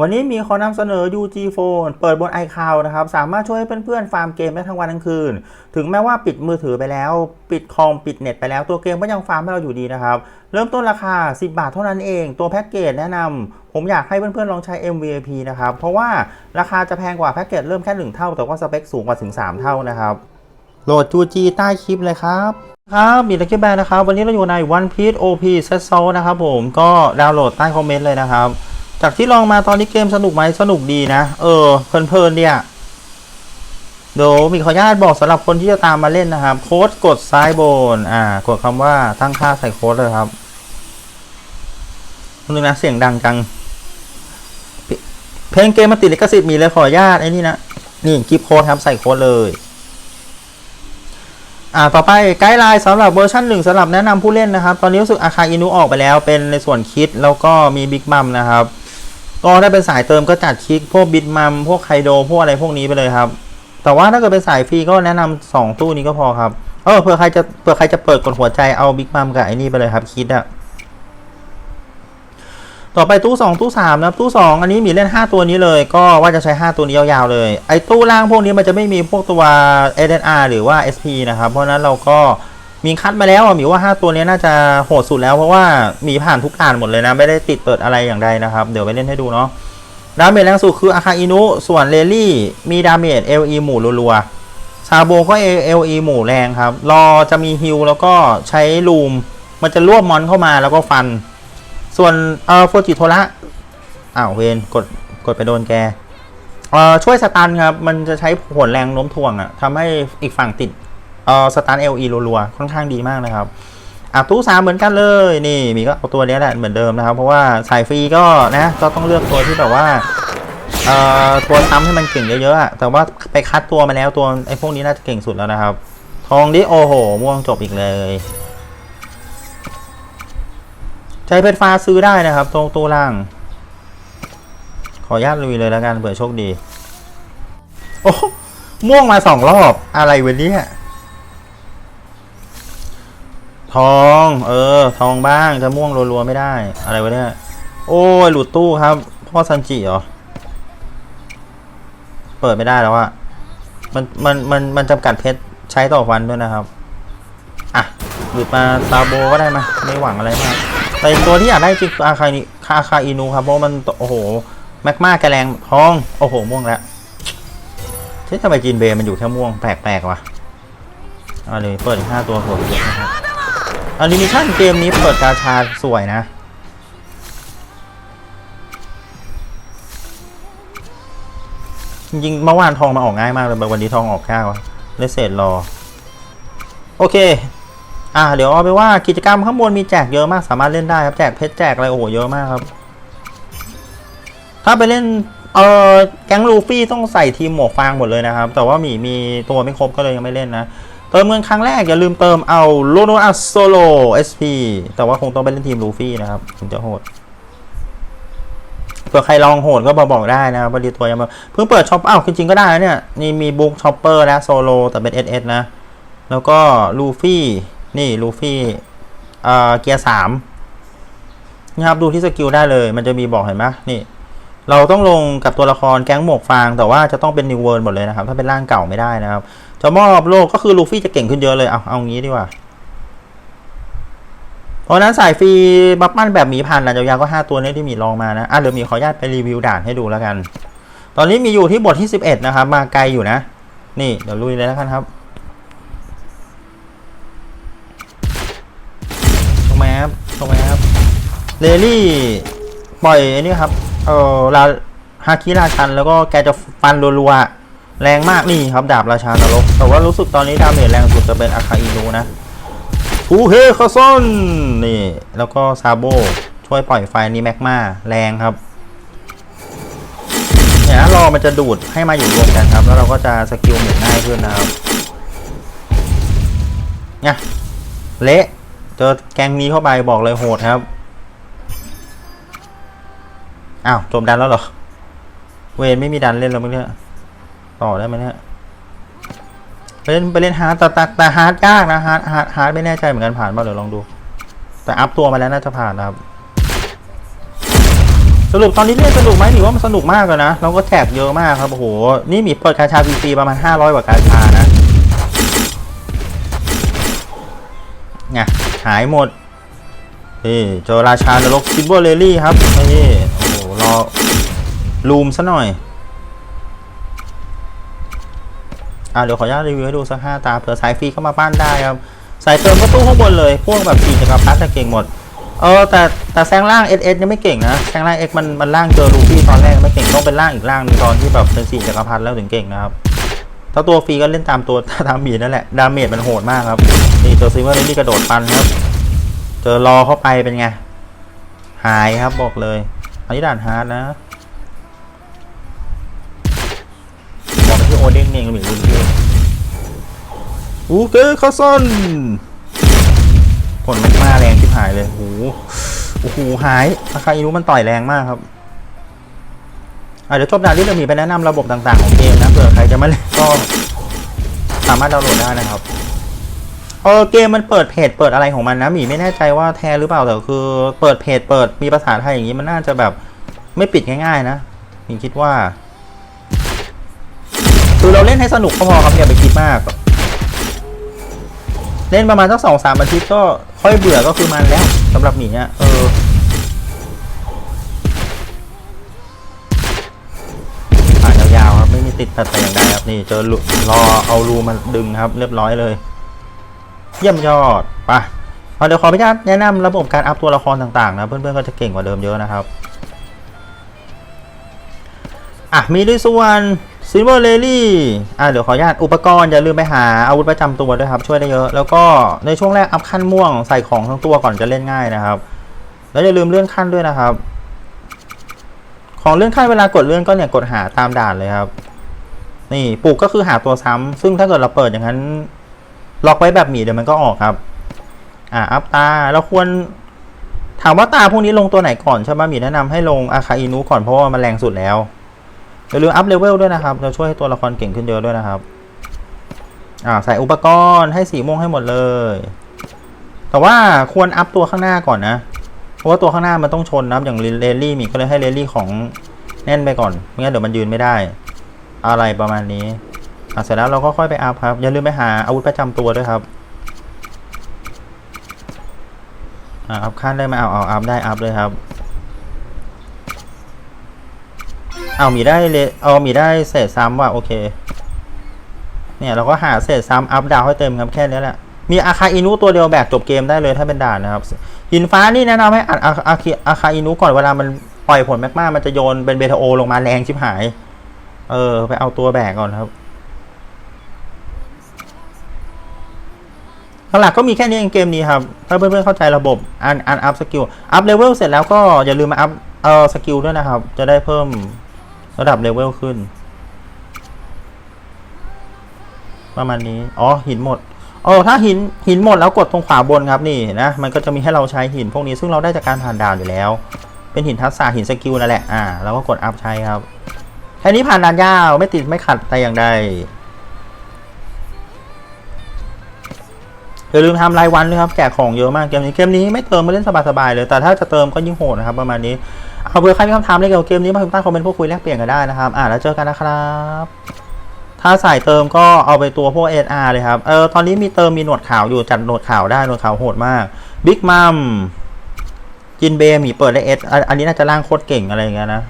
วันนี้มีขอนำเสนอ UG Phone เปิดบน iCloud นะครับ สามารถช่วยให้เพื่อนๆ ฟาร์มเกมได้ทั้งวันทั้งคืน ถึงแม้ว่าปิดมือถือไปแล้ว ปิดคอมปิดเน็ตไปแล้วตัวเกมก็ยังฟาร์มให้เราอยู่ดีนะครับ เริ่มต้นราคา 10 บาทเท่านั้นเอง ตัวแพ็กเกจแนะนำผมอยากให้เพื่อนๆ ลองใช้ MVP นะครับ เพราะว่าราคาจะแพงกว่าแพ็กเกจเริ่มแค่ 1 เท่า แต่ว่าสเปคสูงกว่าถึง 3 เท่านะครับโหลด UG ใต้คลิปเลยครับครับมีตะกี้แบนนะครับวันนี้เราอยู่ใน One Piece OP Set s o นะครับผมก็ดาวน์โหลดใต้คอมเมนต์เลยนะครับ จากที่ลองมาตอนนี้เกมสนุกไหมสนุกดีนะ เออ เพลินๆเนี่ยเดี๋ยวมีขออนุญาตบอกสำหรับคนที่จะตามมาเล่นนะครับ โค้ดกดซ้ายบน อ่า กดคำว่าตั้งค่าใส่โค้ดเลยครับนึงนะเสียงดังจัง เพลงเกมมาติดลิขสิทธิ์มีเลยขออนุญาตไอ้นี่นะ นี่กิฟโค้ดครับใส่โค้ดเลย อ่า ต่อไปไกด์ไลน์สำหรับเวอร์ชันหนึ่งสำหรับแนะนำผู้เล่นนะครับ ตอนนี้รู้สึกอาคาอินุออกไปแล้ว เป็นในส่วนคิดแล้วก็มีบิ๊กมัมนะครับ ก็ถ้าเป็นสายเติมก็จัดคลิกพวกบิดมัมพวกไคโดพวกอะไรพวกนี้ไปเลยครับ แต่ว่าถ้าเกิดเป็นสายฟรีก็แนะนำสองตู้นี้ก็พอครับเออเผื่อใครจะเผื่อใครจะเปิดกดหัวใจเอาบิ๊กมัมกับไอ้นี่ไปเลยครับคิดอะต่อไปตู้ 2 ตู้3นะครับตู้ 2 อันนี้มีเล่น 5 ตัวนี้เลย ก็ว่าจะใช้ 5 ตัวนี้ยาวๆเลย ไอ้ตู้ล่างพวกนี้มันจะไม่มีพวกตัว SNR หรือว่า SP นะครับ เพราะนั้นเราก็ มีคัดมาแล้วหมีว่า 5 ตัวนี้น่าจะโหดสุดแล้วเพราะว่ามีผ่านทุกด่านหมดเลยนะ ไม่ได้ติดเปิดอะไรอย่างใดนะครับ เดี๋ยวไปเล่นให้ดูเนาะดาเมจแรงสุดคืออาคาอินุ ส่วนเลลี่ มีดาเมจ LE หมู่รัวๆซาโบก็ LE หมู่แรงครับ รอจะมีฮิลแล้วก็ใช้ลูม มันจะรวบมอนเข้ามาแล้วก็ฟัน ส่วนเอ่อโฟจิโทระอ้าวเวนกดกดไปโดนแกเอ่อช่วยสตันครับ มันจะใช้ผลแรงโน้มถ่วงอะทำให้อีกฝั่งติด เอ่อสตัน LE รัวๆ ค่อนข้างดีมากนะครับอะตู้สามเหมือนกันเลยนี่มีก็เอาตัวนี้แหละเหมือนเดิมนะครับ เพราะว่าสายฟรีก็นะก็ต้องเลือกตัวที่แบบว่าเอ่อตัวซ้ำให้มันเก่งเยอะๆแต่ว่าไปคัดตัวมาแล้วตัวไอ้พวกนี้น่าจะเก่งสุดแล้วนะครับ ทองดิโอ้โหม่วงจบอีกเลยใช้เพชรฟ้าซื้อได้นะครับ ตรงตู้ล่าง ขออนุญาตลุยเลยแล้วกันเผื่อโชคดี โอ้ม่วงมาสองรอบอะไรเวันนี้ ทอง เออ ทองบ้างจะม่วงรัวๆไม่ได้ อะไรวะเนี่ย โอ้ย หลุดตู้ครับ พ่อซันจิเหรอ เปิดไม่ได้แล้วอะมันมันมันมันจำกัดเพชรใช้ต่อวันด้วยนะครับ อะ หลุดมาซาโบก็ได้มาไม่หวังอะไรมากแต่ตัวที่อยากได้จริงคืออาคานิอาคาอินูครับเพราะมันโอ้โหแมกมาแกแรงทอง โอ้โห ม่วงแล้วเช่ทำไมจีนเบย์มันอยู่แค่ม่วงแปลกๆวะเอาเลยเปิดห้าตัวหัวเยอะนะครับ อนิเมชันเกมนี้เปิดกาชาสวยนะ จริงๆเมื่อวานทองมาออกง่ายมากเลยวันนี้ทองออกยากวะเลเศษรอ โอเค อ่า เดี๋ยวเอาไปว่ากิจกรรมข้างบนมีแจกเยอะมากสามารถเล่นได้ครับ แจกเพชรแจกอะไรโอ้โหเยอะมากครับ ถ้าไปเล่นเออแก๊งลูฟี่ต้องใส่ทีมหมวกฟางหมดเลยนะครับ แต่ว่ามีมีตัวไม่ครบก็เลยยังไม่เล่นนะ เติมเงินครั้งแรกอย่าลืมเติมเอาโลโนอัสโซโล SP แต่ว่าคงต้องไปเล่นทีมลูฟี่นะครับถึงจะโหดเผื่อใครลองโหดก็มาบอกได้นะครับพอดีตัวยังมาเพิ่งเปิดช็อปอ้าวจริงๆก็ได้นะเนี่ยนี่มีบุ๊กช็อปเปอร์และโซโลแต่เป็น SS นะ แล้วก็ลูฟี่นี่ลูฟี่เอ่อเกียร์สามนะครับดูที่สกิลได้เลย มันจะมีบอกเห็นไหมนี่ เราต้องลงกับตัวละครแก๊งหมวกฟาง แต่ว่าจะต้องเป็นนิวเวิร์หมดเลยนะครับ ถ้าเป็นร่างเก่าไม่ได้นะครับ จะมอบโลกก็คือลูฟี่จะเก่งขึ้นเยอะเลย เอาเอางี้ดีกว่า เพราะนั้นสายฟรีบัฟมันแบบหมีพันธุ์นะยาวๆก็ 5 ตัวนี้ที่มีลองมานะ อะเดี๋ยวมีขออนุญาตไปรีวิวด่านให้ดูแล้วกัน ตอนนี้มีอยู่ที่บทที่ 11 นะครับ มาไกลอยู่นะ นี่เดี๋ยวลุยเลยแล้วกันครับตรงแมครับตรงแมครับเลลี่ปล่อยอ้นี่ครับ เออลาฮาคิราชัน แล้วก็แกจะฟันรัวๆ แรงมากนี่ครับดาบราชานรก แต่ว่ารู้สึกตอนนี้ดาเมจแรงสุดจะเป็นอาคาอินูนะฟูเฮคาซอนนี่ แล้วก็ซาโบช่วยปล่อยไฟนี้แมกมาแรงครับเนี่ยรอมันจะดูดให้มาอยู่รวมกันครับ แล้วเราก็จะสกิลหมุนง่ายขึ้นนะครับเนี่ยเละเจอแกงนี้เข้าไปบอกเลยโหดครับอ้าวจมดันแล้วเหรอ เวนไม่มีดันเล่นแล้วมั้งเนี่ย ต่อได้ไหมเนี่ยไปเล่นไปเล่นฮาร์ดแต่แต่แต่ฮาร์ดยากนะฮาร์ดฮาร์ดฮาร์ดไม่แน่ใจเหมือนกันผ่านเปล่าเดี๋ยวลองดู แต่อัพตัวมาแล้วน่าจะผ่านนะครับ สรุปตอนนี้เล่นสนุกไหมหรือว่ามันสนุกมากเลยนะเราก็แจกเยอะมากครับโอ้โหนี่มีเปิดกาชาฟรีๆประมาณ 500กว่ากาชานะไงหายหมดนี่เจอราชานรกซิลเวอร์เลลี่ครับนี่โอ้โหรอลูมซะหน่อย อะเดี๋ยวขออนุญาตรีวิวให้ดูสักห้าตาเผื่อสายฟรีเข้ามาบ้านได้ครับสายเติมก็ตู้ข้างบนเลยพวกแบบสี่จักรพรรดิเก่งหมดเออแต่แต่แซงล่าง S S ยังไม่เก่งนะแซงล่าง X มันมันล่างเจอลูฟี่ตอนแรกไม่เก่งต้องเป็นล่างอีกล่างนึงตอนที่แบบเป็นสี่จักรพรรดิแล้วถึงเก่งนะครับ ถ้าตัวฟรีก็เล่นตามตัวตามบีนั่นแหละดาเมจมันโหดมากครับนี่เจอซิลเวอร์นี่กระโดดปันครับ เจอรอเข้าไปเป็นไง หายครับบอกเลย อันนี้ด่านฮาร์ดนะบอกที่โอเด้งเองหรือ คุณพี่อูเกคาซอนผลมันมาแรงที่หายเลยโอ้โหโอ้โหหายอาคาอินุมันต่อยแรงมากครับเดี๋ยวจบดานที่เรามีไปแนะนำระบบต่างๆของเกมนะเผื่อใครจะมาเล่นก็สามารถดาวน์โหลดได้นะครับเออเกมมันเปิดเพจเปิดอะไรของมันนะหมีไม่แน่ใจว่าแท้หรือเปล่าแต่คือ เปิดเพจเปิดมีภาษาไทยอย่างนี้มันน่าจะแบบไม่ปิดง่ายๆนะหมีคิดว่า คือเราเล่นให้สนุกก็พอครับอย่าไปคิดมาก เล่นประมาณสักสองสามอาทิตย์ก็ค่อยเบื่อก็คือมันแล้วสำหรับหมีเนี่ยเออผ่านยาวๆครับไม่มีติดตัดแต่อย่างใดครับนี่เจอรูรอเอารูมาดึงครับ เรียบร้อยเลย เยี่ยมยอดไปเอาเดี๋ยวขออนุญาตแนะนำระบบการอัพตัวละครต่างๆนะเพื่อนๆก็จะเก่งกว่าเดิมเยอะนะครับอะมีด้วยส่วน ซิลเวอร์เลลี่อะเดี๋ยวขออนุญาตอุปกรณ์อย่าลืมไปหาอาวุธประจำตัวด้วยครับ ช่วยได้เยอะ แล้วก็ในช่วงแรกอัพขั้นม่วงใส่ของทั้งตัวก่อนจะเล่นง่ายนะครับ แล้วอย่าลืมเลื่อนขั้นด้วยนะครับ ของเลื่อนขั้นเวลากดเลื่อนก็เนี่ยกดหาตามด่านเลยครับ นี่ปลูกก็คือหาตัวซ้ำซึ่งถ้าเกิดเราเปิดอย่างนั้น ล็อกไว้แบบหมีเดี๋ยวมันก็ออกครับ อ่าอัพตาเราควรถามว่าตาพวกนี้ลงตัวไหนก่อนใช่ไหมหมีแนะนำให้ลงอาคาอินุก่อนเพราะว่ามันแรงสุดแล้ว อย่าลืมอัพเลเวลด้วยนะครับจะช่วยให้ตัวละครเก่งขึ้นเยอะด้วยนะครับอ่าใส่อุปกรณ์ให้สีม่วงให้หมดเลย แต่ว่าควรอัพตัวข้างหน้าก่อนนะ เพราะว่าตัวข้างหน้ามันต้องชนนะครับอย่างเรลลี่มีก็เลยให้เรลลี่ของแน่นไปก่อนไม่งั้นเดี๋ยวมันยืนไม่ได้ อะไรประมาณนี้อะเสร็จแล้วเราก็ค่อยไปอัพครับ อย่าลืมไปหาอาวุธประจำตัวด้วยครับอะอัพขั้นได้ไหมเอาเอาอัพได้อัพเลยครับ เอามีได้เลยเอามีได้เศษซ้ำว่ะโอเค เนี่ยเราก็หาเศษซ้ำอัพดาวให้เต็มครับแค่นี้แหละ มีอาคาอินุตัวเดียวแบกจบเกมได้เลยถ้าเป็นด่านนะครับหินฟ้านี่แนะนำให้อัดอาอาคิอาคาอินุก่อนเวลามันปล่อยผลแมกมามันจะโยนเป็นเบทาโอลงมาแรงชิบหาย เออ ไปเอาตัวแบกก่อนครับหลักก็มีแค่นี้เองเกมนี้ครับ ถ้าเพื่อนๆเข้าใจระบบอันอันอัพสกิล อัพเลเวลเสร็จแล้วก็อย่าลืมมาอัพเออสกิลด้วยนะครับ จะได้เพิ่ม ระดับเลเวลขึ้น ประมาณนี้ อ๋อ หินหมดเออถ้าหินหินหมดแล้วกดตรงขวาบนครับนี่นะ มันก็จะมีให้เราใช้หินพวกนี้ซึ่งเราได้จากการผ่านด่านอยู่แล้ว เป็นหินทักษะหินสกิลนั่นแหละ อ่าเราก็กดอัพใช้ครับแค่นี้ผ่านด่านยาวไม่ติดไม่ขัดแต่อย่างใดอย่าลืมทำรายวันด้วยครับแจกของเยอะมากเกมนี้เกมนี้ไม่เติมมาเล่นสบายๆเลย แต่ถ้าจะเติมก็ยิ่งโหดนะครับประมาณนี้ เอาเผื่อใครมีคำถามอะไรเกี่ยวกับเกมนี้มาพิมพ์ใต้คอมเมนต์พูดคุยแลกเปลี่ยนกันได้นะครับ อ่าแล้วเจอกันนะครับ ถ้าใส่เติมก็เอาไปตัวพวก SR เลยครับ เออตอนนี้มีเติมมีหนวดขาวอยู่จัดหนวดขาวได้หนวดขาวโหดมากบิ๊กมัมจินเบมีเปิดได้เอสอันนี้น่าจะร่างโคตรเก่งอะไรอย่างเงี้ยนะ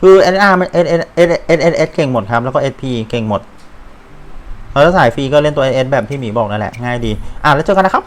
คือ SR มัน S S S S S S เก่งหมดครับแล้วก็ SP เก่งหมดแล้วถ้าสายฟรีก็เล่นตัว S แบบที่หมีบอกนั่นแหละง่ายดี อะแล้วเจอกันนะครับ